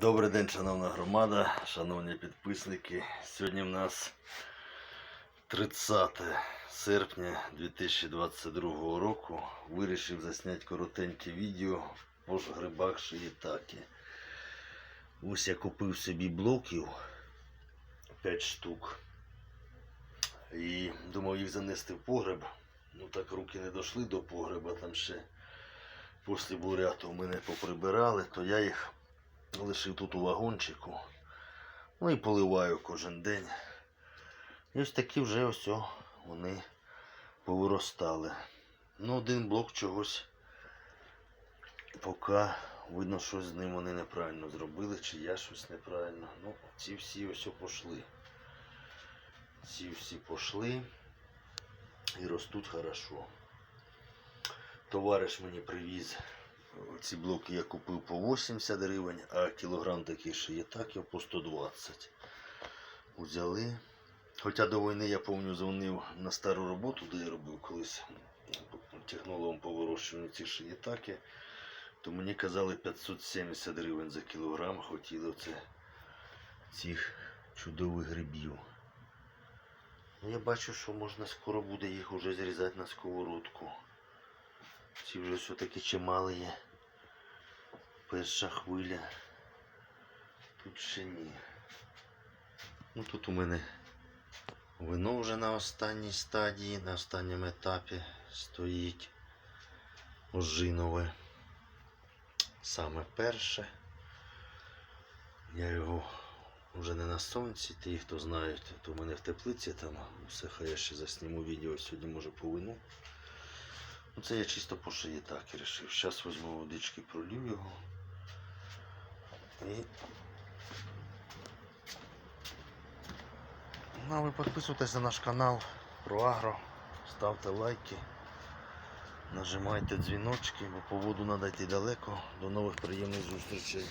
Добрий день, шановна громада, шановні підписники. Сьогодні в нас 30 серпня 2022 року. Вирішив засняти коротеньке відео по грибах шиїтаки. Ось я купив собі блоків 5 штук. І думав їх занести в погреб. Ну так руки не дійшли до погреба, там ще після буряту мене поприбирали, то я їх лишив тут у вагончику. Ну і поливаю кожен день. І ось такі вже ось вони повиростали. Ну, один блок чогось поки видно, що з ним вони неправильно зробили, чи я щось неправильно. Ну, ці всі ось пошли. Ці всі пошли і ростуть хорошо. Товариш мені привіз ці блоки я купив по 80 гривень, а кілограм таких шиєтаків по 120. Взяли. Хоча до війни я пам'ятаю, дзвонив на стару роботу, де я робив колись технологом по вирощуванню цих шиєтаки, то мені казали 570 гривень за кілограм, хотіли оце цих чудових грибів. Ну, я бачу, що можна скоро буде їх уже зрізати на сковородку. Ці вже все-таки чимали є. Перша хвиля. Тут ще ні. Ну тут у мене вино вже на останній стадії, на останньому етапі стоїть ожинове. Саме перше. Я його вже не на сонці, ті, хто знають, то в мене в теплиці там все хай я ще засніму відео сьогодні може по вину. Ну, це я чисто по шиї так і вирішив. Зараз візьму водички, пролів його. І... Ну, ви підписуйтесь на наш канал про агро, ставте лайки, нажимайте дзвіночки, бо по воду треба йти далеко. До нових приємних зустрічей.